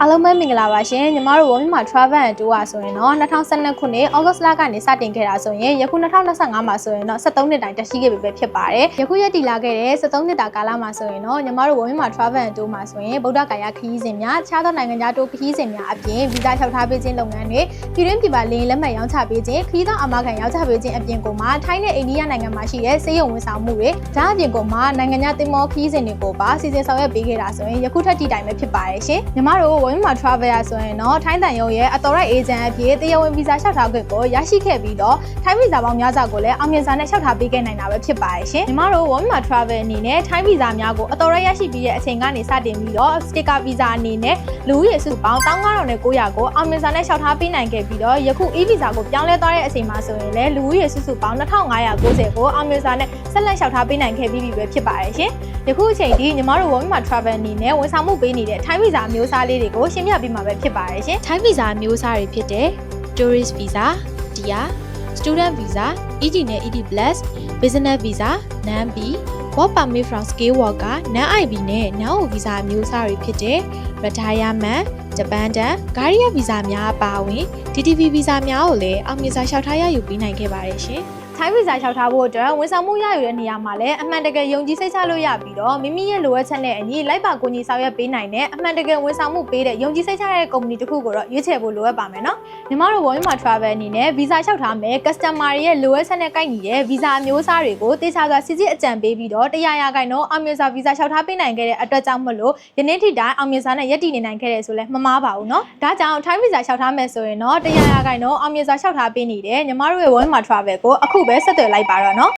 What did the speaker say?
အားလုံးပဲမင်္ဂလာပါရှင်ညီမတို့ဝမ်မြန်မာ Travel and Tour ဆိုရင်တော့2012ခုနှစ် August လကနေစတင်ခဲ့တာဆိုရင်ယခု2025မှာဆိုရင်တော့73နှစ်တိုင်တက်ရှိခဲ့ပြီပဲဖြစ်ပါတယ်ယခုရက်တည်လာခဲ့တဲ့73နှစ်တာကာလမှာဆိုရင်တော့ညီမတို့ဝမ်မြန်မာ Travel and Tour မှာဆိုရင်ဗုဒ္ဓဂါယာခရီးစဉ်များခြားသောနိုင်ငံခြားတိုးခရီးစဉ်များအပြင်ဗီဇာလျှောက်ထားပေးခြင်းလုပ်ငန်းတွေပြည်တွင်းပြည်ပလေယာဉ်လက်မှတ်ရောင်းချပေးခြင်းခရီးသောအမခံရောင်းချပေးခြင်းအပြင်ကိုမှထိုင်းနဲ့အိန္ဒိယနိုင်ငံမှာရှိတဲ့စေယုံဝန်ဆောင်မှုတွေဒါအပြင်ကိုမှနိုင်ငံခြားတင်မောခရီးစဉ်တွေကိုပါစီစဉ်ဆောင်ရွက်ပေးခဲ့တာဆိုရင်ယခုထက်တည်တိုင်ပဲဖြစ်ပါတယ်ရှင်ညီမတို့ဝမ်မြန်မာ Travel ရဆိုရင်တော့ထိုင်းတန်ရုံရဲ့အတော်ရိုက်အေဂျင့်အဖြစ်တရားဝင်ဗီဇာလျှောက်ထားခွင့်ကိုရရှိခဲ့ပြီးတော့ထိုင်းဗီဇာပေါင်းများစွာကိုလည်းအောင်မြင်စွာနဲ့လျှောက်ထားပေးခဲ့နိုင်တာပဲဖြစ်ပါတယ်ရှင်ညီမတို့ဝမ်မြန်မာ Travel အနေနဲ့ထိုင်းဗီဇာများကိုအတော်ရိုက်ရရှိပြီးတဲ့အချိန်ကနေစတင်ပြီးတော့စတစ်ကာဗီဇာအနေနဲ့ လူဦးရေစုစုပေါင်း19000နဲ့900ကိုအောင်မြင်စွာနဲ့လျှောက်ထားပေးနိုင်ခဲ့ပြီးတော့ယခု e-visa ကိုပြောင်းလဲသွားတဲ့အချိန်မှာဆိုရင်လည်းလူဦးရေစုစုပေါင်း2590ကိုအောင်မြင်စွာနဲ့ဆက်လက်လျှောက်ထားပေးနိုင်ခဲ့ပြီးပြီပဲဖြစ်ပါတယ်ရှင်ယခုအချိန်ထိညီမတို့ဝမ်မြန်မာ Travel အနေနဲ့ဝန်ဆောင်မှုပေးနေတဲ့ထိုင်းဗီဇာအမျိုးအစားလေးတွေကိုရှင်းပြပေးမှာပဲဖြစ်ပါတယ်ရှင်ထိုင်းဗီဇာမျိုးစားတွေဖြစ်တဲ့ tourist visa, dia, student visa, ED နဲ့ ED plus, business visa, non B, work permit from skilled worker, non IB နဲ့ non O visa မျိုးစားတွေဖြစ်တဲ့ retirement, Japan တန် Career visa များအပါအဝင် TTV visa များကိုလည်းအောင်မြင်စွာလျှောက်ထားရယူပေးနိုင်ခဲ့ပါတယ်ရှင်။ ထိုင်းဗီဇာလျှောက်ထားဖို့အတွက်ဝန်ဆောင်မှုရယူတဲ့နေရာမှာလည်းအမှန်တကယ်ယုံကြည်စိတ်ချလို့ရပြီးတော့မိမိရဲ့လိုအပ်ချက်နဲ့အညီလိုက်ပါကူညီဆောင်ရွက်ပေးနိုင်တဲ့အမှန်တကယ်ဝန်ဆောင်မှုပေးတဲ့ယုံကြည်စိတ်ချတဲ့ကုမ္ပဏီတစ်ခုကိုတော့ရွေးချယ်ဖို့လိုအပ်ပါမယ်နော်။ညီမတို့ World Mart Travel အနေနဲ့ဗီဇာလျှောက်ထားမယ် customer တွေရဲ့လိုအပ်ချက်နဲ့ကိုက်ညီတဲ့ဗီဇာအမျိုးအစားတွေကိုတေချာစွာစစ်စစ်အကြံပေးပြီးတော့တရားရာခိုင်နှုန်းအောင်မြင်စွာဗီဇာလျှောက်ထားပေးနိုင်ခဲ့တဲ့အတွက်ကြောင့်မလို့ယနေ့ထိတိုင်အောင်မြင်စွာနဲ့ရည်တည်နေနိုင်ခဲ့တယ်ဆိုလဲမမားပါဘူးနော်။ဒါကြောင့်ထိုင်းဗီဇာလျှောက်ထားမယ်ဆိုရင်တော့တရားရာခိုင်နှုန်းအောင်မြင်စွာလျှောက်ထားပေးနေတဲ့ညီမတို့ရဲ့ World Mart Travel ကိုအခုပဲဆက်သွယ်လိုက်ပါတော့နော်